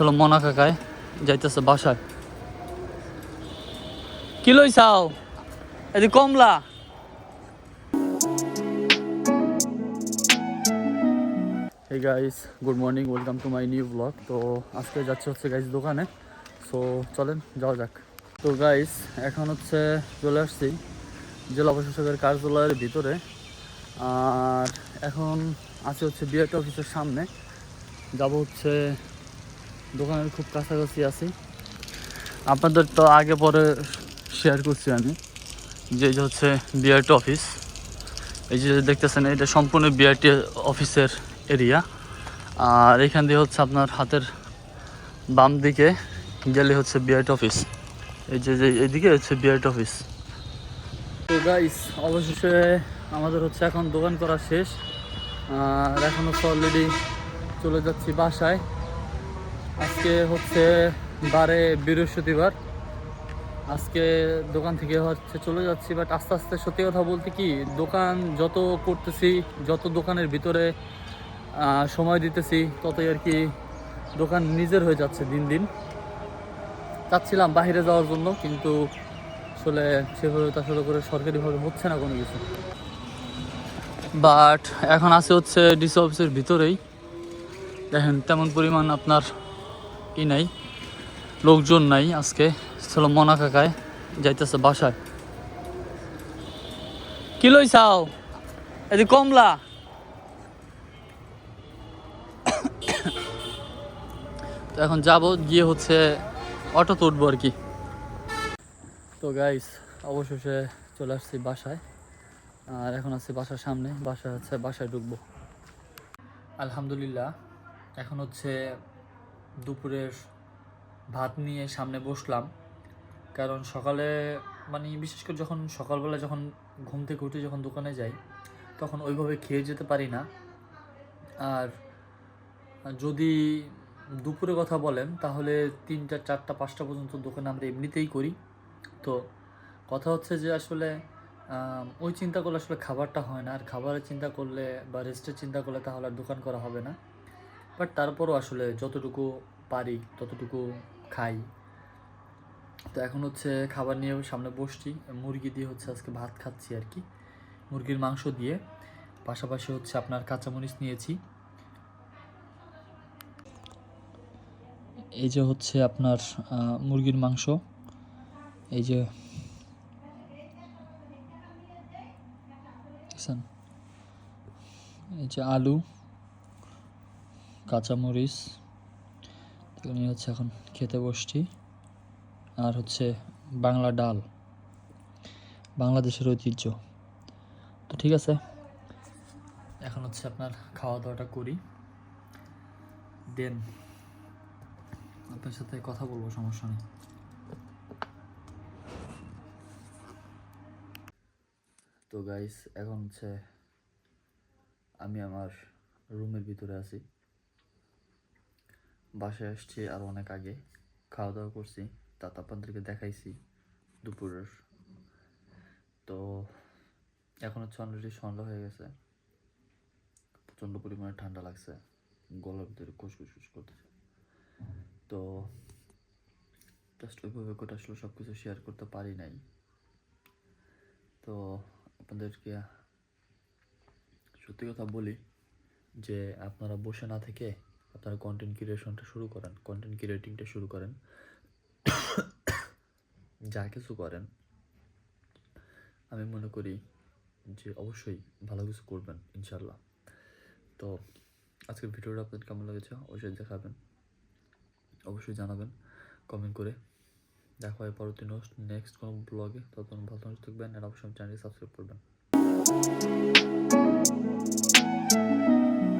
ছিল মনা কাকায়, যাইতেছে বাসায়। কি লইছাও? এদি কমলা। এই guys good morning welcome to my new blog তো আজকে যাচ্ছে হচ্ছে গাইস দোকানে। সো চলেন, যাওয়া যাক। তো গাইস এখন হচ্ছে চলে আসছি জেলা প্রশাসকের কার্যালয়ের ভিতরে। আর এখন আছে হচ্ছে বিআরটি অফিসের সামনে। যাব হচ্ছে দোকানের খুব কাছাকাছি আছি। আপনাদের তো আগে পরে শেয়ার করছি আমি। যে হচ্ছে বিআরটি অফিস এই যে দেখতেছেন, এটা সম্পূর্ণ বিআরটি অফিসের এরিয়া আর এখান দিয়ে হচ্ছে আপনার হাতের বাম দিকে গেলে হচ্ছে বিআরটি অফিস এই যে যে এইদিকে হচ্ছে বিআরটি অফিস তো গাইস অবশেষে আমাদের হচ্ছে এখন দোকান করা শেষ। আর এখন হচ্ছে অলরেডি চলে যাচ্ছি বাসায়। আজকে হচ্ছে বারে বৃহস্পতিবার। আজকে দোকান থেকে হচ্ছে চলে যাচ্ছি বাট আস্তে আস্তে সত্যি কথা বলতে কি, দোকান যত করতেছি, যত দোকানের ভিতরে সময় দিতেছি, ততই আর কি দোকান নিজের হয়ে যাচ্ছে দিন দিন। চাচ্ছিলাম বাইরে যাওয়ার জন্য, কিন্তু আসলে সেভাবে তো আসলে করে সরকারিভাবে হচ্ছে না কোনো কিছু। বাট এখন আছে হচ্ছে ডিসি অফিসের ভিতরেই। দেখেন, তেমন পরিমাণ আপনার ই নাই, লোকজন নাই আজকে। ছিল মনা কাকায় যাইতেছে বাসায়। কি লই চাও এদি কমলা। তো এখন যাব, গিয়ে হচ্ছে অটোতে উঠবো আর কি। তো গাইস অবশেষে চলে আসছি বাসায়। আর এখন আছি বাসার সামনে বাসা হচ্ছে, বাসায় ঢুকবো। আলহামদুলিল্লাহ, এখন হচ্ছে দুপুরের ভাত নিয়ে সামনে বসলাম। কারণ সকালে মানে বিশেষ করে যখন সকালবেলা যখন ঘুম থেকে উঠে যখন দোকানে যাই, তখন ওইভাবে খেয়ে যেতে পারি না। আর যদি দুপুরে কথা বলেন, তাহলে তিনটা, চারটা, পাঁচটা পর্যন্ত দোকান আমরা এমনিতেই করি। তো কথা হচ্ছে যে আসলে ওই চিন্তা করলে আসলে খাবারটা হয় না। আর খাবারের চিন্তা করলে বা রেস্টের চিন্তা করলে তাহলে আর দোকান করা হবে না। বাট তারপরও আসলে যতটুকু পারি, ততটুকু খাই। তো এখন হচ্ছে খাবার নিয়ে সামনে বসছি। মুরগি দিয়ে হচ্ছে আজকে ভাত খাচ্ছি আর কি। মুরগির মাংস দিয়ে। পাশাপাশি হচ্ছে আপনার কাঁচামরিচ নিয়েছি। এই যে হচ্ছে আপনার মুরগির মাংস। এই যে? এই যে আলু। কাঁচামরিচ তো নিয়ে হচ্ছে এখন খেতে বসছি। আর হচ্ছে বাংলা ডাল, বাংলাদেশের ঐতিহ্য। তো ঠিক আছে, এখন হচ্ছে আপনার খাওয়া দাওয়াটা করি। দেন আপনার সাথে কথা বলব, সমস্যা নেই। তো গাইস এখন হচ্ছে আমি আমার রুমের ভিতরে আছি। বাসায় আসছি আর অনেক আগে। খাওয়া দাওয়া করছি তা আপনাদেরকে দেখাইছি দুপুরের। তো এখন হচ্ছে অলরেডি সন্ধ্যা হয়ে গেছে। প্রচণ্ড পরিমাণে ঠান্ডা লাগছে। গলার ভিতরে কুসকুস কুস করতেছে। তো জাস্ট ওইভাবে করে আসলে সব কিছু শেয়ার করতে পারি নাই। তো আপনাদেরকে সত্যি কথা বলি যে আপনারা বসে না থেকে আপনারা কন্টেন্ট ক্রিয়েশনটা শুরু করেন কন্টেন্ট ক্রিয়েটিংটা শুরু করেন। যা কিছু করেন, আমি মনে করি যে অবশ্যই ভালো কিছু করবেন ইনশাল্লাহ তো আজকের ভিডিওটা আপনাদের কেমন লেগেছে? অবশ্যই দেখাবেন, অবশ্যই জানাবেন কমেন্ট করে। দেখা হয় পরবর্তী নেক্সট কোনো ব্লগে ততক্ষণ ভালো থাকবেন আর অবশ্যই চ্যানেলটি সাবস্ক্রাইব করবেন।